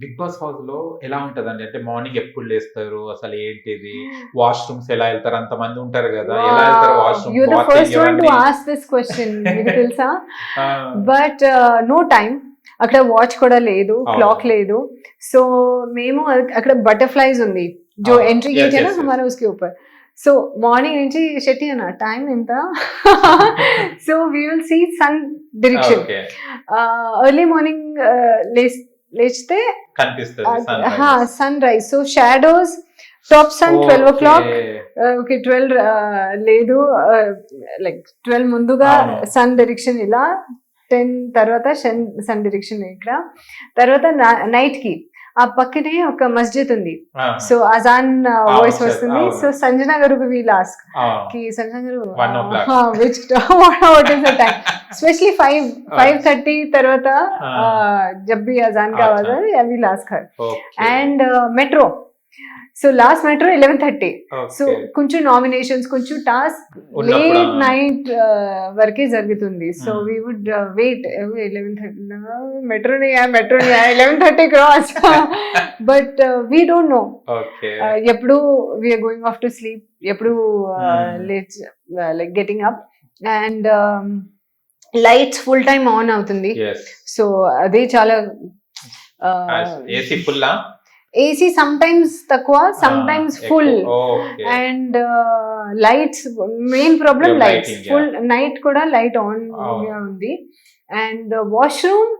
Big boss హౌస్లో ఎలా ఉంటదండి? అంటే మార్నింగ్ ఎప్పుడు లేస్తారు? అసలు ఏంటిది? వాష్రూమ్స్ ఎలా వెళ్తారు? అంత మంది ఉంటారు కదా. ఎలా వెళ్తారు క్వశ్చన్ తెలుసా? బట్ నో టైం అక్కడ వాచ్ కూడా లేదు. క్లాక్ లేదు. సో మేము అక్కడ బటర్ఫ్లైస్ ఉంది. జో ఎంట్రీ గేట్ అయినా ఊపర్ సో మార్నింగ్ నుంచి షెట్టి అన్న టైం ఎంత? So we will see sun direction early morning Lay's కనిపిస్తుంది sun rise so shadows top sun twelve o'clock okay twelve లేదు లైక్ ట్వెల్వ్ ముందుగా. సన్ డైరెక్షన్ ఇలా టెన్ తర్వాత సన్ సన్ డైరెక్షన్ ఇక్కడ. తర్వాత నైట్కి. ఆ పక్కనే ఒక మస్జిద్ ఉంది. సో అజాన్ వాయిస్ వస్తుంది. సో సంజన గారు వీల్ లాస్క్కి సంజన గారు which what is the time specially five five thirty తర్వాత జబ్బి అజాన్ కావాలి we'll లాస్క్ her and metro so last metro eleven thirty so కొంచెం నామినేషన్స్ కొంచెం టాస్క్ లేట్. నైట్ వరకే జరుగుతుంది. So. We would wait eleven thirty metro metro eleven thirty cross but we don't know ఎప్పుడు we are going off to sleep ఎప్పుడు. Late like getting up and lights full time on అవుతుంది. So అదే చాలా AC full AC some times తక్కువ sometimes full and lights main problem lights full night కూడా light on Oh. ఉంది. And washroom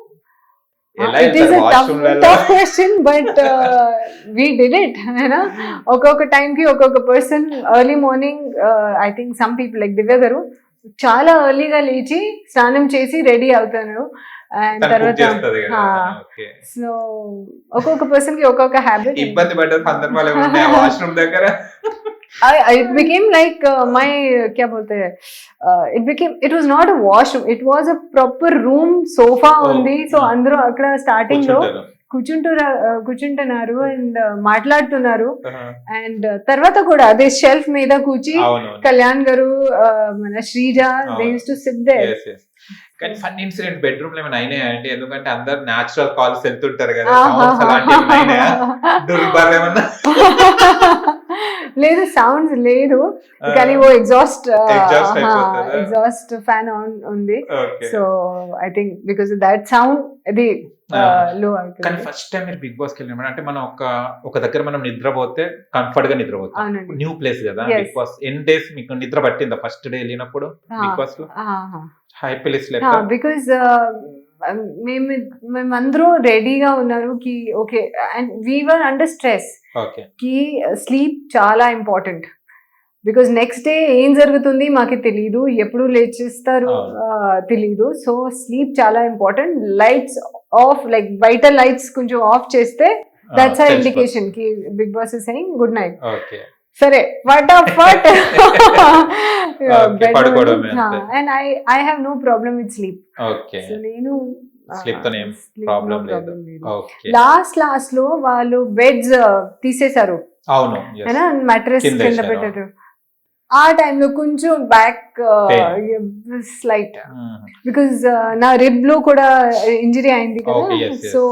it is? Tough question but we did it ఒక్కొక్క time కి ఒక్కొక్క person early morning I think some people like Divya garu చాలా ఎర్లీగా లేచి స్నానం చేసి రెడీ అవుతారు. అండ్ తర్వాత సో ఒక్కొక్క పర్సన్కి ఒక్కొక్క హ్యాబిట్ ఇబ్బంది పడ్డారు సందర్భాలు వాష్రూమ్ దగ్గర? ఇట్ బికేమ్ లైక్ మై క్యా బోల్తే it became it was not a washroom it was a proper room sofa ఉంది. సో అందరూ అక్కడ స్టార్టింగ్లో uh, కూర్చుంటున్నారు కూర్చుంటున్నారు అండ్ uh, మాట్లాడుతున్నారు. అండ్ uh, తర్వాత కూడా అదే షెల్ఫ్ మీద కూర్చి కళ్యాణ్ గారు మన Sreeja they to sit they కానీ ఫన్ ఇన్సిడెంట్ బెడ్రూమ్లో ఏమైనా అయినాయా అండి ఎందుకంటే అందరు నాచురల్ కాల్స్ వెళ్తుంటారు కదా అలాంటివి దుర్బార్ ఏమన్నా? లేదు సౌండ్స్ లేదు. కానీ oh exhaust? Exhaust fan on ఉంది. So I think because that sound ఇది ఆ. లో కానీ ఫస్ట్ టైం మీరు బిగ్ బాస్కి వెళ్ళిన అంటే మనం ఒక ఒక దగ్గర మనం నిద్రపోతే కంఫర్ట్గా నిద్రపోతాం న్యూ ప్లేస్ కదా. బిగ్ బాస్ ఎన్ని డేస్ మీకు నిద్ర పట్టిందా? ఫస్ట్ డే వెళ్ళినప్పుడు బిగ్ బాస్లో హై ప్లేస్ బికాస్ మేము మేమందరూ రెడీగా ఉన్నారు కి okay and we were under stress. కి స్లీప్ చాలా ఇంపార్టెంట్. బికాస్ నెక్స్ట్ డే ఏం జరుగుతుంది మాకు తెలియదు ఎప్పుడు లేచేస్తారు. తెలియదు సో స్లీప్ చాలా ఇంపార్టెంట్. లైట్స్ ఆఫ్ లైక్ బయట లైట్స్ కొంచెం ఆఫ్ చేస్తే that's a ఇండికేషన్కి Bigg Boss is saying good night. సరే ఫటాఫట్ అంతే. And I I have no problem with sleep okay so నేను లాస్ట్ లాస్ట్లో వాళ్ళు బెడ్స్ తీసేశారు. అవును మెట్రెస్ కింద. పెట్టారు. ఆ టైంలో కొంచెం బ్యాక్ స్లైట్. బికాజ్ నా రిబ్లో కూడా ఇంజరీ అయింది కదా. సో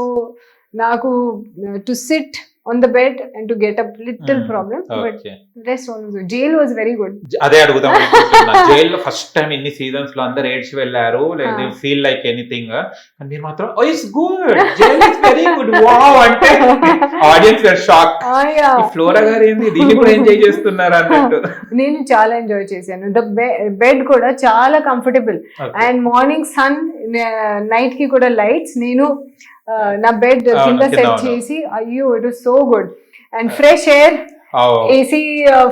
నాకు to sit on the bed and to get up little. Problem but rest jail was very good అదే అడుగుదాం జైల్లో ఫస్ట్ టైం ఇన్ని సీజన్స్లో అందరు ఏడ్చి వెళ్ళారు లేదా. ఫీల్ లైక్ ఎనీథింగ్ కానీ మీరు మాత్రం ఓ it's good jail is very good wow అంటే ఆడియన్స్ వేర్ షాక్ ఫ్లోరా గారు ఏంది? దీన్ని కూడా ఎంజాయ్ చేస్తున్నారు అన్నట్టు. నేను చాలా ఎంజాయ్ చేశాను. ద బెడ్ కూడా చాలా కంఫర్టబుల్. అండ్ మార్నింగ్ సన్ నైట్కి కూడా లైట్స్ నేను నా బెడ్ అవును, కింద సెట్. చేసి అయ్యో it so good and fresh air. AC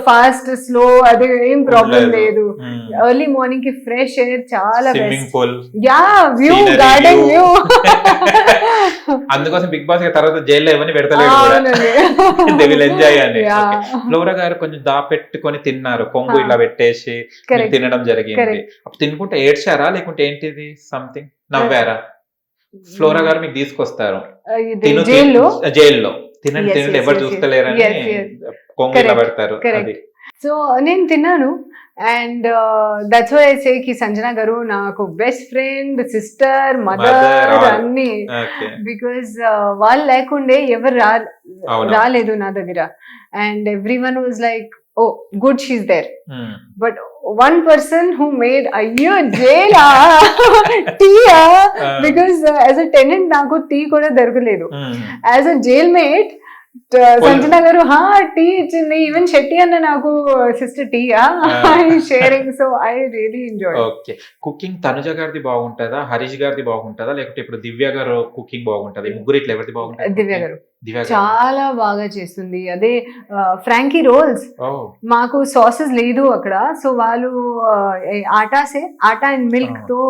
fast slow అది ఏం ప్రాబ్లం లేదు. Mm. ఎర్లీ మార్నింగ్కి ఫ్రెష్ ఎయిర్ చాలా యా వ్యూ గార్డెన్. వ్యూ అందుకోసం బిగ్ బాస్ తర్వాత జైల్లో ఇవన్నీ దే విల్ ఎంజాయ్ అని ఫ్లోరా గారు కొంచెం దాపెట్టుకొని తిన్నారు. కొంగు Ah. ఇలా పెట్టేసి తినడం జరిగింది. అప్పుడు తినుకుంటే ఏడ్చారా? లేకుంటే ఏంటిది? సంథింగ్ నవ్వారా? ఫ్లోరా గారు మీకు తీసుకొస్తారు జైల్లో జైల్లో తినండి తినండి ఎవరు. చూస్తలేరని. కొంగు పెడతారు. అది సో నేను తిన్నాను అండ్ దట్స్ వై సే కి సంజన గారు నాకు బెస్ట్ ఫ్రెండ్ సిస్టర్ మదర్. అన్ని బికాస్ వాళ్ళు లేకుండే ఎవరు? రాలేదు నా దగ్గర and every one was like oh good she's there. But one person who made అయ్యో జైలా టీయా Ah. Because as a tenant నాకు టీ కూడా దొరకలేదు. As a jail mate Sanjana గారు హా టీ ఇచ్చింది ఈవెన్ శెట్టి అన్న నాకు sister Ah. Sharing so I really enjoy okay cooking Tanuja గారిది బాగుంటుందా? హరీష్ గారిది బాగుంటుందా? లేకపోతే ఇప్పుడు దివ్య గారు కుకింగ్ బాగుంటది? ముగ్గురు ఇట్లా ఎవరిది బాగుంటుంది దివ్య గారు. చాలా బాగా చేస్తుంది అదే ఫ్రాంకీ రోల్స్ ఓ మాకు సాసెస్ లేదు అక్కడ సో వాళ్ళు uh, ఆటాసే atta and milk Ah. తో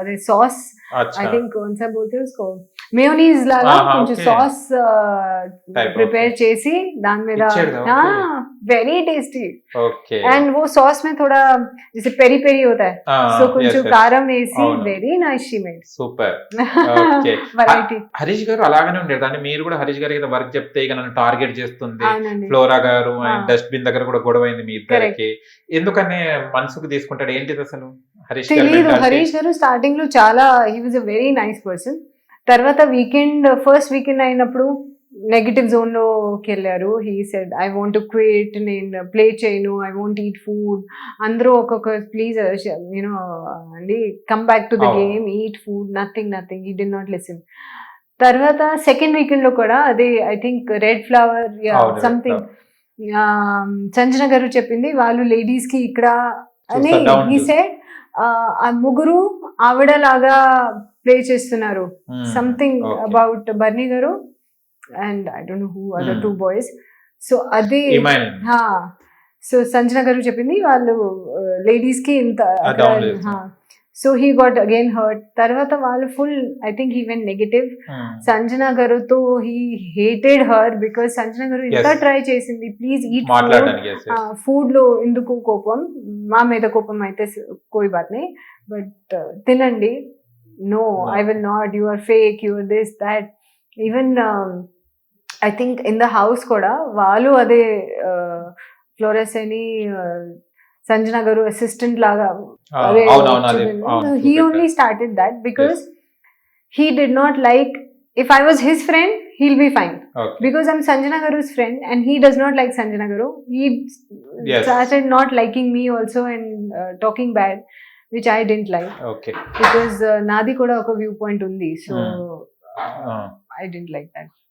అదే సాస్ అచ్చా ఐ థింక్ कौन सा बोलते हैं उसको మేయోనీస్ లాగా ఆహా, కొంచెం okay. Sauce Type of- prepare చేసి దాని మీద ఇచ్చాడు, okay. Very tasty okay and वो सॉस में थोड़ा जैसे पेरी पेरी होता है Ah, సో కొంచెం కారం వేసి అవును. Very nice she made super Okay. Variety Harish గారు అలాగనే ఉండేది అంటే మీరు కూడా హరీష్ గారికి ఏదో వర్క్ చెప్తే ఇక నన్ను టార్గెట్ చేస్తుంది. ఫ్లోరా గారు అండ్. డస్ట్ బిన్ దగ్గర కూడా గొడవ అయింది మీ ఇద్దరికి. ఎందుకనే మనసుకు తీసుకుంటాడు? ఏంటిది అసలు? హరీష్ mentality? హరీష్ గారు స్టార్టింగ్లో చాలా he was a very nice person తర్వాత వీకెండ్ ఫస్ట్ వీకెండ్ అయినప్పుడు నెగిటివ్ జోన్లోకి వెళ్ళారు. He said I want quit నేను ప్లే చేయను. ఐ వాంట్ ఈట్ ఫుడ్ అందరూ ఒక్కొక్క ప్లీజ్ యూనో అండి come back to the. Game eat food nothing nothing he did not listen తర్వాత సెకండ్ వీకెండ్లో కూడా అది I think red flower something Sanjana గారు చెప్పింది వాళ్ళు లేడీస్కి ఇక్కడ అని ఈ. సెడ్ ఆ ముగ్గురు ఆవిడ లాగా ప్లే చేస్తున్నారు. సంథింగ్. అబౌట్ బర్నీ గారు and I don't know who other. Two boys so అది సో సంజన గారు చెప్పింది వాళ్ళు లేడీస్కి ఇంత. So he got again hurt తర్వాత వాళ్ళు full I think even negative. Sanjana గారుతో he hated her because Sanjana గారు Yes. ట్రై చేసింది. Please eat. ఫుడ్లో ఎందుకు కోపం? మా మీద కోపం అయితే కోయి బాత్ నే బట్ తినండి. No No. I will not you are fake you are this that even I think in the house కూడా వాళ్ళు అదే ఫ్లోరెస్ అని uh, సంజన గారు అసిస్టెంట్ లాగా Ah, he. Only started that because he did not like if I was his friend he'll be fine friend and he does not like Sanjana Garu. He Yes. started not liking me also and uh, talking bad, which I didn't like Okay. because uh, నాది కూడా ఒక view point ఉంది so Ah. I don't like that